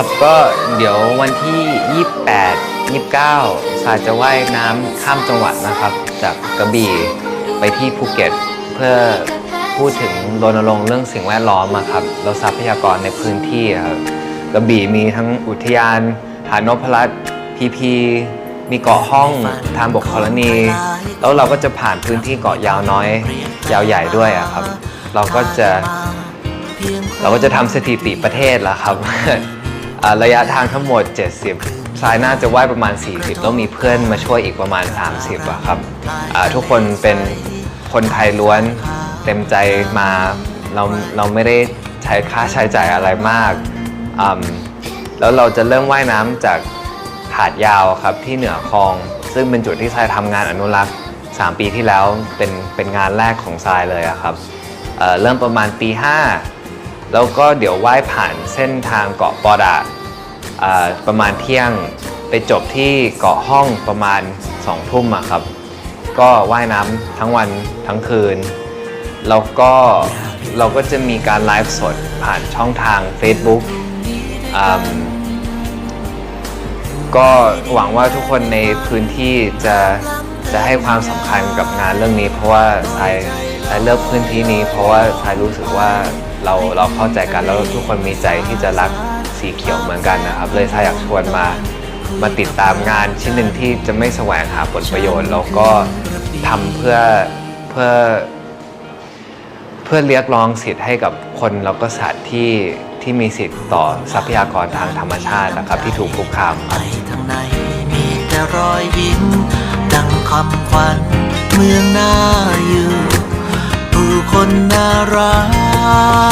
ครับก็เดี๋ยววันที่ 28 29สายจะว่ายน้ำข้ามจังหวัดนะครับ จากกระบี่ไปที่ภูเก็ตเพื่อพูดถึงรณรงค์เรื่องสิ่งแวดล้อมครับแล้วทรัพยากรในพื้นที่ครับกระบี่มีทั้งอุทยาน หาดนพรัตน์พีพีมีเกาะห้องทางบกธรณี แล้วเราก็จะผ่านพื้นที่เกาะยาวน้อย ยาวใหญ่ด้วยครับ เราก็จะเราก็จะทำสถิติประเทศแล้วครับ อ่าระยะทางทั้งหมด 70ทรายน่าจะว่ายประมาณ 40 แล้วมีเพื่อนมาช่วยอีกประมาณ 30อะครับอ่าทุกคนเป็นคนไทยล้วนเต็มใจมาเราเราไม่ได้ใช้ค่าใช้จ่ายอะไรมากอืมแล้วเราจะเริ่มว่ายน้ำจากหาดยาวครับที่เหนือคลอง ซึ่งเป็นจุดที่ทรายทำงานอนุรักษ์ 3 ปีที่แล้วเป็นเป็นงานแรกของทรายเลยอะครับเเริ่มประมาณปี 5 แล้วก็เดี๋ยวว่ายผ่านเส้นทางเกาะปอดะอ่าประมาณเที่ยงไปจบที่เกาะห้องประมาณ2ทุ่มอะครับ ก็ว่ายน้ำทั้งวันทั้งคืน แล้วก็เราก็จะมีการไลฟ์สดผ่านช่องทาง Facebook ก็หวังว่าทุกคนในพื้นที่จะจะให้ความสำคัญกับงานเรื่องนี้ เพราะว่าทย ทรายเลือกพื้นที่นี้เพราะว่าทรายรู้สึกว่าเราเราเข้าใจกันแล้วทุกคนมีใจที่จะรักสีเขียวเหมือนกันนะครับ เลยทรายอยากชวนมามาติดตามงานชิ้นหนึ่งที่จะไม่แสวงหาผลประโยชน์แล้วก็ทำเพื่อเพื่อ เพื่อเรียกร้องสิทธิ์ให้กับคนแล้วก็สัตว์ที่ที่มีสิทธิ์ต่อทรัพยากรทางธรรมชาตินะครับ ที่ถูกคุกคามไปทางในมีแต่รอยยิ้มดังคำขวัญเมืองน่าอยู่ คนน่ารัก